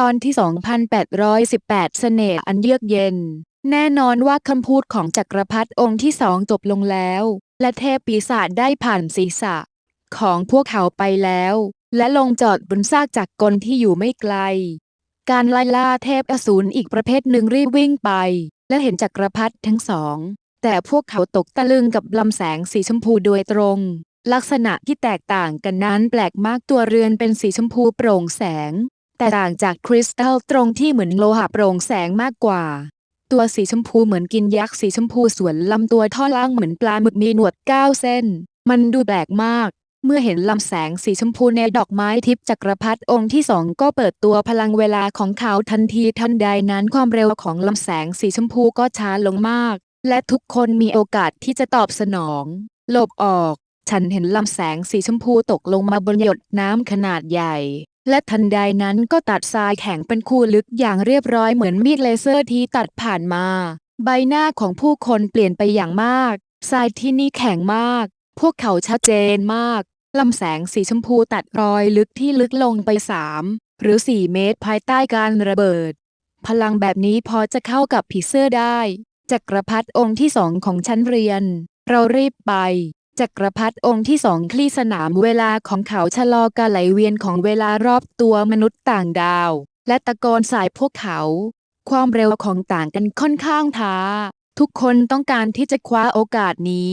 ตอนที่ 2818 เสน่ห์อันเยือกเย็น แน่นอนว่าคำพูดของจักรพรรดิองค์ที่สองจบลงแล้ว และเทพปีศาจได้ผ่านศีรษะ ของพวกเขาไปแล้ว และลงจอดบนซากจักรกลที่อยู่ไม่ไกล การไล่ล่าเทพอสูรอีกประเภทหนึ่งรีบวิ่งไป และเห็นจักรพรรดิทั้งสอง แต่พวกเขาตกตะลึงกับลำแสงสีชมพูโดยตรง ลักษณะที่แตกต่างกันนั้นแปลกมากตัวเรือนเป็นสีชมพูโปร่งแสง แต่ต่างจากคริสตัลตรงที่เหมือนโลหะโปร่งแสงมากกว่า ตัวสีชมพูเหมือนกินยักษ์สีชมพูส่วนลำตัวท่อนล่างเหมือนปลาหมึกมีหนวดเก้าเส้น มันดูแปลกมากเมื่อเห็นลำแสงสีชมพูในดอกไม้ทิพย์จักรพรรดิองค์ที่สองก็เปิดตัวพลังเวลาของเขาทันทีทันใดนั้นความเร็วของลำแสงสีชมพูก็ช้าลงมาก และทุกคนมีโอกาสที่จะตอบสนองหลบออก ฉันเห็นลำแสงสีชมพูตกลงมาบนหยดน้ำขนาดใหญ่ และทันใดนั้นก็ตัดทรายแข็งเป็นคูลึกอย่างเรียบร้อยเหมือนมีดเลเซอร์ที่ตัดผ่านมา ใบหน้าของผู้คนเปลี่ยนไปอย่างมาก ทรายที่นี่แข็งมาก พวกเขาชัดเจนมากลำแสงสีชมพูตัดรอยลึกที่ลึกลงไปสามหรือสี่เมตรภายใต้การระเบิด พลังแบบนี้พอจะเข้ากับผีเสื้อได้จักรพรรดิองค์ที่สองของชั้นเรียน เรารีบไป จักรพรรดิองค์ที่สองคลี่สนามเวลาของเขาชะลอการไหลเวียนของเวลารอบตัวมนุษย์ต่างดาว และตะโกนสายพวกเขา ความเร็วของต่างกันค่อนข้างท้า ทุกคนต้องการที่จะคว้าโอกาสนี้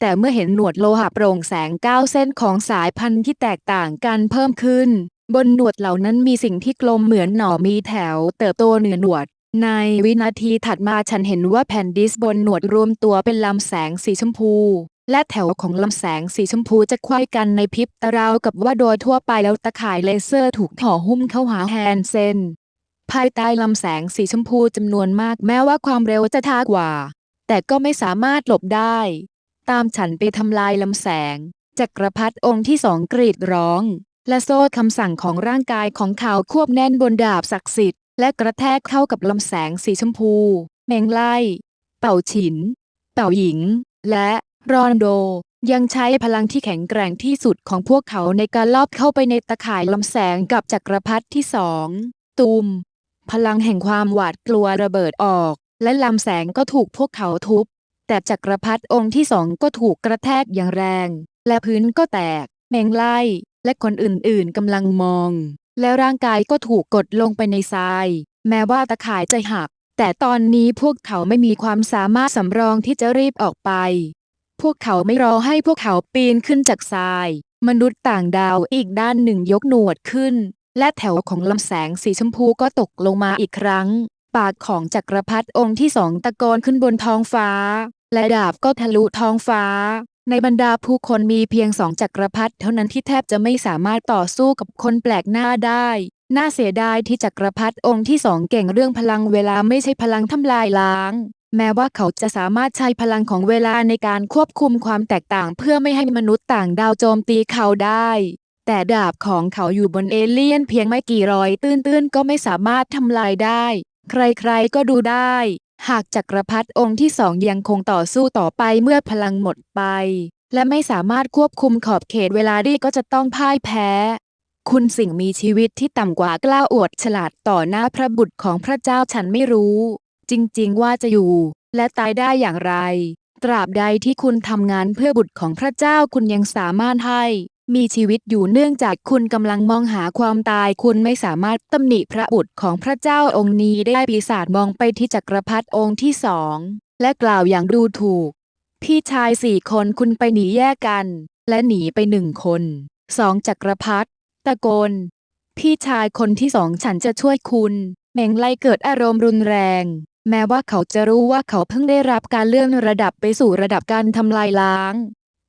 แต่เมื่อเห็นหนวดโลหะโปร่งแสงเก้าเส้นของสายพันธุ์ที่แตกต่างกันเพิ่มขึ้น บนหนวดเหล่านั้นมีสิ่งที่กลมเหมือนหน่อมีแถวเติบโตเหนือหนวดในวินาทีถัดมาฉันเห็นว่าแผ่นดิสบนหนวดรวมตัวเป็นลำแสงสีชมพู และแถวของลำแสงสีชมพูจะควยกันในพริบตาราวกับว่าโดยทั่วไปแล้วตะข่ายเลเซอร์ถูกห่อหุ้มเข้าหาแฮนเซนภายใต้ลำแสงสีชมพูจำนวนมากแม้ว่าความเร็วจะท้ากว่า แต่ก็ไม่สามารถหลบได้ ตามฉันไปทำลายลำแสงจักรพรรดิองค์ที่สองกรีดร้อง และโซ่คำสั่งของร่างกายของเขาควบแน่นบนดาบศักดิ์สิทธิ์และกระแทกเข้ากับลำแสงสีชมพูเมงไล่ เป่าฉิน เป่าหญิง และ รอนโด ยังใช้พลังที่แข็งแกร่งที่สุดของพวกเขาในการลอบเข้าไปในตะข่ายลำแสงกับจักรพรรดิที่สองตูม พลังแห่งความหวาดกลัวระเบิดออก และลำแสงก็ถูกพวกเขาทุบ แต่จักรพรรดิองค์ที่สองก็ถูกกระแทกอย่างแรง และพื้นก็แตกเมงไล่ และคนอื่นๆกำลังมอง และร่างกายก็ถูกกดลงไปในทราย แม้ว่าตะข่ายจะหักแต่ตอนนี้พวกเขาไม่มีความสามารถสำรองที่จะรีบออกไป พวกเขาไม่รอให้พวกเขาปีนขึ้นจากทราย มนุษย์ต่างดาวอีกด้านหนึ่งยกหนวดขึ้น และแถวของลำแสงสีชมพูก็ตกลงมาอีกครั้ง ปากของจักรพรรดิองค์ที่สองตะโกนขึ้นบนท้องฟ้า และดาบก็ทะลุท้องฟ้า ในบรรดาผู้คนมีเพียงสองจักรพรรดิเท่านั้นที่แทบจะไม่สามารถต่อสู้กับคนแปลกหน้าได้ น่าเสียดายที่จักรพรรดิองค์ที่สองเก่งเรื่องพลังเวลาไม่ใช่พลังทำลายล้าง แม้ว่าเขาจะสามารถใช้พลังของเวลาในการควบคุมความแตกต่างเพื่อไม่ให้มนุษย์ต่างดาวโจมตีเขาได้ แต่ดาบของเขาอยู่บนเอเลี่ยนเพียงไม่กี่ร้อยตื้นๆก็ไม่สามารถทำลายได้ ใครๆก็ดูได้ หากจักรพรรดิองค์ที่สองยังคงต่อสู้ต่อไปเมื่อพลังหมดไป และไม่สามารถควบคุมขอบเขตเวลาได้ก็จะต้องพ่ายแพ้ คุณสิ่งมีชีวิตที่ต่ำกว่ากล้าอวดฉลาดต่อหน้าพระบุตรของพระเจ้าฉันไม่รู้ จริงๆ ว่าจะอยู่ และตายได้อย่างไร ตราบใดที่คุณทำงานเพื่อบุตรของพระเจ้าคุณยังสามารถให้ มีชีวิตอยู่เนื่องจากคุณกำลังมองหาความตายคุณไม่สามารถตำหนิพระบุตรของพระเจ้าองค์นี้ได้ปีศาจมองไปที่จักรพรรดิองค์ที่สอง และกล่าวอย่างดูถูก พี่ชายสี่คนคุณไปหนีแยกกัน และหนีไปหนึ่งคนสองจักรพรรดิตะโกน พี่ชายคนที่สองฉันจะช่วยคุณเมงไล่เกิดอารมณ์รุนแรง แม้ว่าเขาจะรู้ว่าเขาเพิ่งได้รับการเลื่อนระดับไปสู่ระดับการทำลายล้าง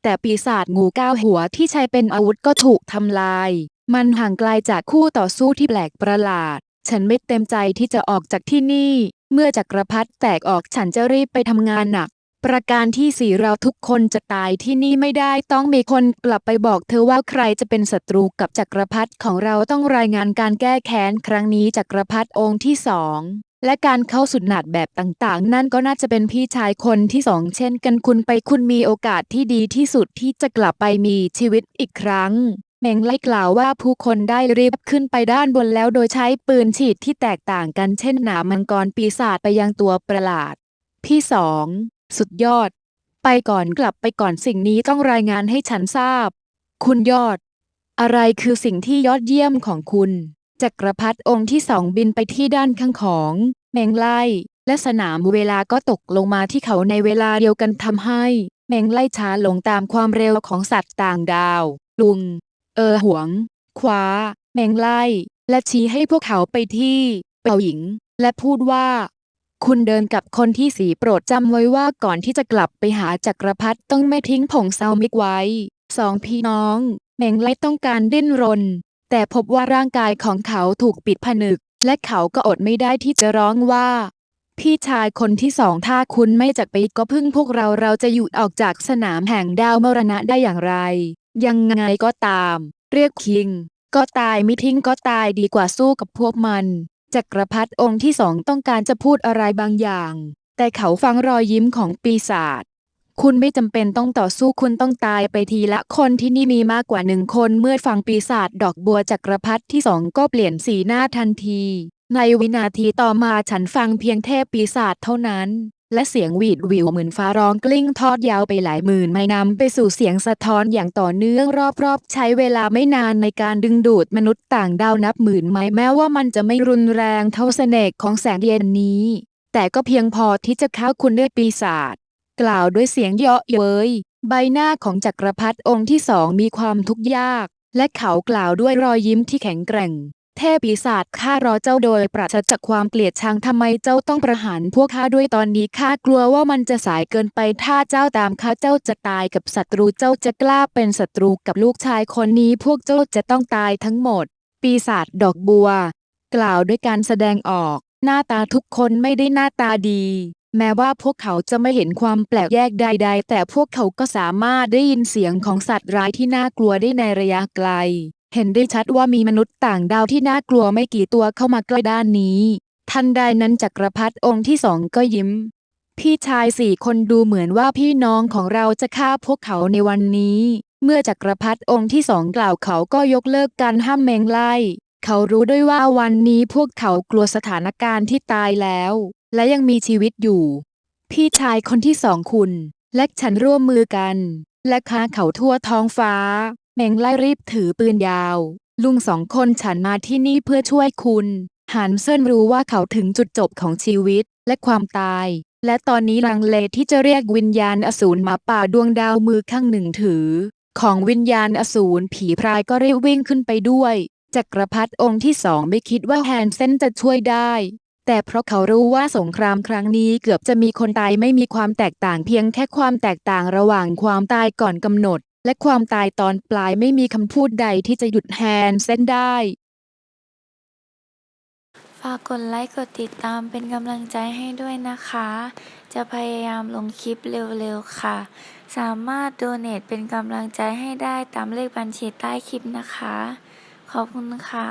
แต่ปีศาจงูก้าวหัวที่ใช้เป็นอาวุธก็ถูกทำลาย มันห่างไกลจากคู่ต่อสู้ที่แปลกประหลาด ฉันไม่เต็มใจที่จะออกจากที่นี่ เมื่อจักรพรรดิแตกออกฉันจะรีบไปทำงานหนัก ประการที่สี่เราทุกคนจะตายที่นี่ไม่ได้ต้องมีคนกลับไปบอกเธอว่าใครจะเป็นศัตรูกับจักรพรรดิของเราต้องรายงานการแก้แค้นครั้งนี้จักรพรรดิองค์ที่สอง และการเข้าสุดหนาดแบบต่างๆ นั่นก็น่าจะเป็นพี่ชายคนที่สองเช่นกันคุณไปคุณมีโอกาสที่ดีที่สุดที่จะกลับไปมีชีวิตอีกครั้งเมงไล่กล่าวว่าผู้คนได้รีบขึ้นไปด้านบนแล้วโดยใช้ปืนฉีดที่แตกต่างกันเช่นหนามังกรปีศาจไปยังตัวประหลาด พี่สองสุดยอด ไปก่อนกลับไปก่อนสิ่งนี้ต้องรายงานให้ฉันทราบ คุณยอด อะไรคือสิ่งที่ยอดเยี่ยมของคุณ จักรพรรดิองค์ที่สองบินไปที่ด้านข้างของเมงไล่ และสนามเวลาก็ตกลงมาที่เขาในเวลาเดียวกันทำให้เมงไล่ช้าลงตามความเร็วของสัตว์ต่างดาว ลุง เออหวง คว้าเมงไล่ และชี้ให้พวกเขาไปที่เป่าหญิง และพูดว่า คุณเดินกับคนที่สีโปรดจำไว้ว่าก่อนที่จะกลับไปหาจักรพรรดิต้องไม่ทิ้งผงเซามิกไว้ สองพี่น้องเมงไล่ต้องการดิ้นรน แต่พบว่าร่างกายของเขาถูกปิดผนึก และเขาก็อดไม่ได้ที่จะร้องว่า พี่ชายคนที่สองถ้าคุณไม่จากไปก็พึ่งพวกเราเราจะหยุดออกจากสนามแห่งดาวมรณะได้อย่างไร ยังไงก็ตาม เรียกคิง ก็ตายไม่ทิ้งก็ตายดีกว่าสู้กับพวกมันจักรพรรดิองค์ที่สองต้องการจะพูดอะไรบางอย่าง แต่เขาฟังรอยยิ้มของปีศาจ คุณไม่จำเป็นต้องต่อสู้คุณต้องตายไปทีละคนที่นี่มีมากกว่าหนึ่งคนเมื่อฟังปีศาจดอกบัวจักรพรรดิที่สองก็เปลี่ยนสีหน้าทันที ในวินาทีต่อมาฉันฟังเพียงเทพปีศาจเท่านั้น และเสียงหวีดวิวเหมือนฟ้าร้องกลิ้งทอดยาวไปหลายหมื่นไม้นำไปสู่เสียงสะท้อนอย่างต่อเนื่องรอบๆ ใช้เวลาไม่นานในการดึงดูดมนุษย์ต่างดาวนับหมื่นไม้แม้ว่ามันจะไม่รุนแรงเท่าเสน่ห์ของแสงเย็นนี้ แต่ก็เพียงพอที่จะเข้าคุณด้วยปีศาจ กล่าวด้วยเสียงเยาะเย้ย ใบหน้าของจักรพรรดิองค์ที่สองมีความทุกข์ยาก และเขากล่าวด้วยรอยยิ้มที่แข็งแกร่ง เทพปีศาจข้ารอเจ้าโดยปราศจากความเกลียดชังทำไมเจ้าต้องประหารพวกข้าด้วยตอนนี้ข้ากลัวว่ามันจะสายเกินไปถ้าเจ้าตามข้าเจ้าจะตายกับศัตรูเจ้าจะกล้าเป็นศัตรูกับลูกชายคนนี้พวกเจ้าจะต้องตายทั้งหมด ปีศาจดอกบัว กล่าวด้วยการแสดงออก หน้าตาทุกคนไม่ได้หน้าตาดี แม้ว่าพวกเขาจะไม่เห็นความแปลกแยกใด ๆ แต่พวกเขาก็สามารถได้ยินเสียงของสัตว์ร้ายที่น่ากลัวได้ในระยะไกล เห็นได้ชัดว่ามีมนุษย์ต่างดาวที่น่ากลัวไม่กี่ตัวเข้ามาใกล้ด้านนี้ ทันใดนั้นจักรพรรดิองค์ที่สองก็ยิ้ม พี่ชายสี่คนดูเหมือนว่าพี่น้องของเราจะฆ่าพวกเขาในวันนี้ เมื่อจักรพรรดิองค์ที่สองกล่าวเขาก็ยกเลิกการห้ามเมงไล่ เขารู้ด้วยว่าวันนี้พวกเขากลัวสถานการณ์ที่ตายแล้ว และยังมีชีวิตอยู่ พี่ชายคนที่สองคุณ และฉันร่วมมือกัน และค้าเขาทั่วท้องฟ้าเมงไล่รีบถือปืนยาว ลุงสองคนฉันมาที่นี่เพื่อช่วยคุณฮันเซินรู้ว่าเขาถึงจุดจบของชีวิตและความตาย และตอนนี้ลังเลที่จะเรียกวิญญาณอสูรหมาป่าดวงดาวมือข้างหนึ่งถือ ของวิญญาณอสูรผีพรายก็รีบวิ่งขึ้นไปด้วยจักรพรรดิองค์ที่สองไม่คิดว่าแฮนเซนจะช่วยได้ แต่เพราะเขารู้ว่าสงครามครั้งนี้เกือบจะมีคนตายไม่มีความแตกต่างเพียงแค่ความแตกต่างระหว่างความตายก่อนกำหนด และความตายตอนปลายไม่มีคำพูดใดที่จะหยุดแฮนเซนได้ ฝากกดไลค์กดติดตามเป็นกำลังใจให้ด้วยนะคะ จะพยายามลงคลิปเร็วๆค่ะ สามารถโดเน a เป็นกำลังใจให้ได้ตามเลขบัญชีใต้คลิปนะคะ ขอบคุณค่ะ